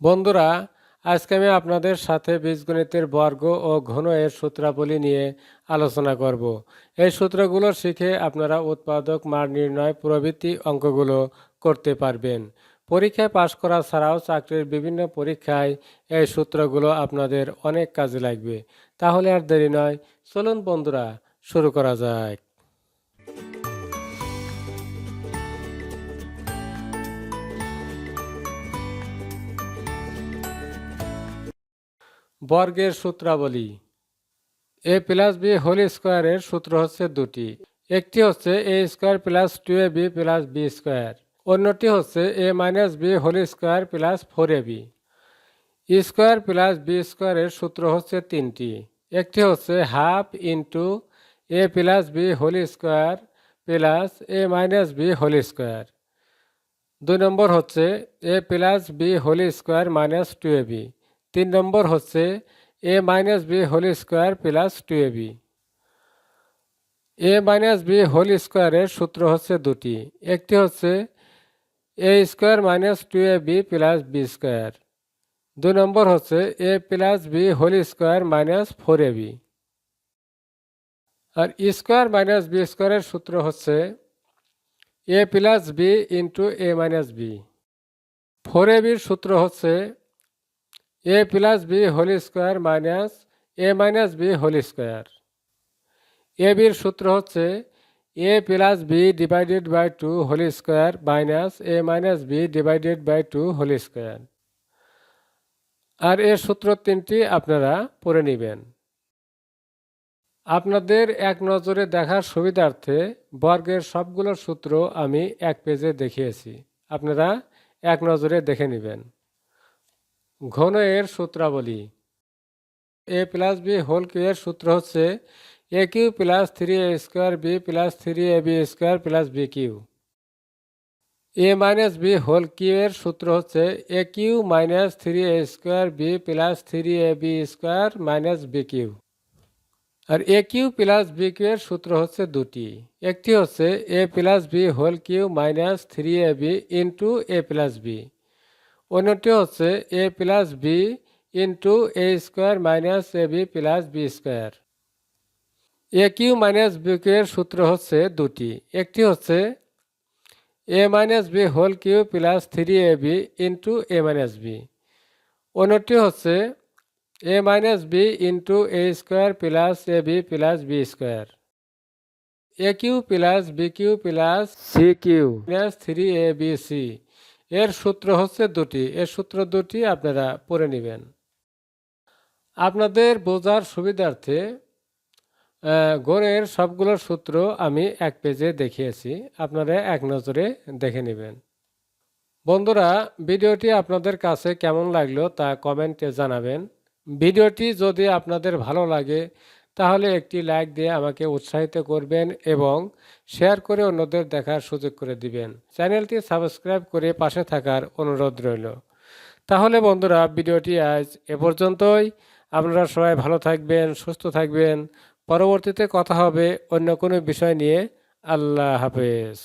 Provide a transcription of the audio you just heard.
বন্ধুরা, আজকে আমি আপনাদের সাথে বীজগণিতের বর্গ ও ঘন এর সূত্রাবলী নিয়ে আলোচনা করব। এই সূত্রগুলো শিখে আপনারা উৎপাদক মান নির্ণয় প্রভৃতি অঙ্কগুলো করতে পারবেন। পরীক্ষায় পাশ করা ছাড়াও চাকরির বিভিন্ন পরীক্ষায় এই সূত্রগুলো আপনাদের অনেক কাজে লাগবে। তাহলে আর দেরি নয়, চলুন বন্ধুরা, শুরু করা যাক। বর্গের সূত্রাবলী। এ প্লাস বি হোল স্কোয়ারের সূত্র হচ্ছে দুটি। একটি হচ্ছে A square plus two A B plus B square. অন্যটি হচ্ছে A minus B whole square plus four A B. Square plus B স্কোয়ারের সূত্র হচ্ছে তিনটি। একটি হচ্ছে half into A plus B whole square plus A minus B whole square. দুই নম্বর হচ্ছে A plus B whole square minus two A B. তিন নম্বর হচ্ছে A minus B whole square plus two A B. A minus B whole স্কোয়ারের সূত্র হচ্ছে দুটি। একটি হচ্ছে A square minus two A B plus B square. দুই নম্বর হচ্ছে A plus B whole square minus four A B. R square minus B স্কোয়ারের সূত্র হচ্ছে A plus B into A minus B. Four A বির সূত্র হচ্ছে A plus B whole square minus A minus B whole square A বির সূত্র হচ্ছে A plus B divided by two whole square minus A minus B divided by two whole square আর এর সূত্র তিনটি আপনারা পড়ে নেবেন। আপনাদের এক নজরে দেখার সুবিধার্থে বর্গের সবগুলো সূত্র আমি এক পেজে দেখিয়েছি। আপনারা এক নজরে দেখে নেবেন। ঘন এর সূত্রাবলী। A plus B whole cube এর সূত্র হচ্ছে A cube plus three A square B plus three A B square plus B cube. A minus B whole cube এর সূত্র হচ্ছে A cube minus three A square B plus three A B square minus B cube. R A cube plus B cube এর সূত্র হচ্ছে দুটি। একটি হচ্ছে A plus B whole cube minus three A B into A plus B. অন্যটি হচ্ছে A plus B into A square minus A B plus B square A cube minus B cube এর সূত্র হচ্ছে দুটি একটি হচ্ছে A minus B whole cube plus three A B into A minus B অন্যটি হচ্ছে A minus B into A square plus A B plus B square A cube plus B cube plus C cube plus three A B C এর সূত্র হচ্ছে দুটি। এর সূত্র দুটি আপনারা পড়ে নেবেন। আপনাদের বোঝার সুবিধার্থে গড়ের সবগুলো সূত্র আমি এক পেজে দেখিয়েছি। আপনারা এক নজরে দেখে নেবেন। বন্ধুরা, ভিডিওটি আপনাদের কাছে কেমন লাগল তা কমেন্টে জানাবেন। ভিডিওটি যদি আপনাদের ভালো লাগে তাহলে একটি লাইক দিয়ে আমাকে উৎসাহিত করবেন এবং শেয়ার করে অন্যদের দেখার সুযোগ করে দিবেন। চ্যানেলটি সাবস্ক্রাইব করে পাশে থাকার অনুরোধ রইল। তাহলে বন্ধুরা, ভিডিওটি আজ এ পর্যন্তই। আপনারা সবাই ভালো থাকবেন, সুস্থ থাকবেন। পরবর্তীতে কথা হবে অন্য কোনো বিষয় নিয়ে। আল্লাহ হাফেজ।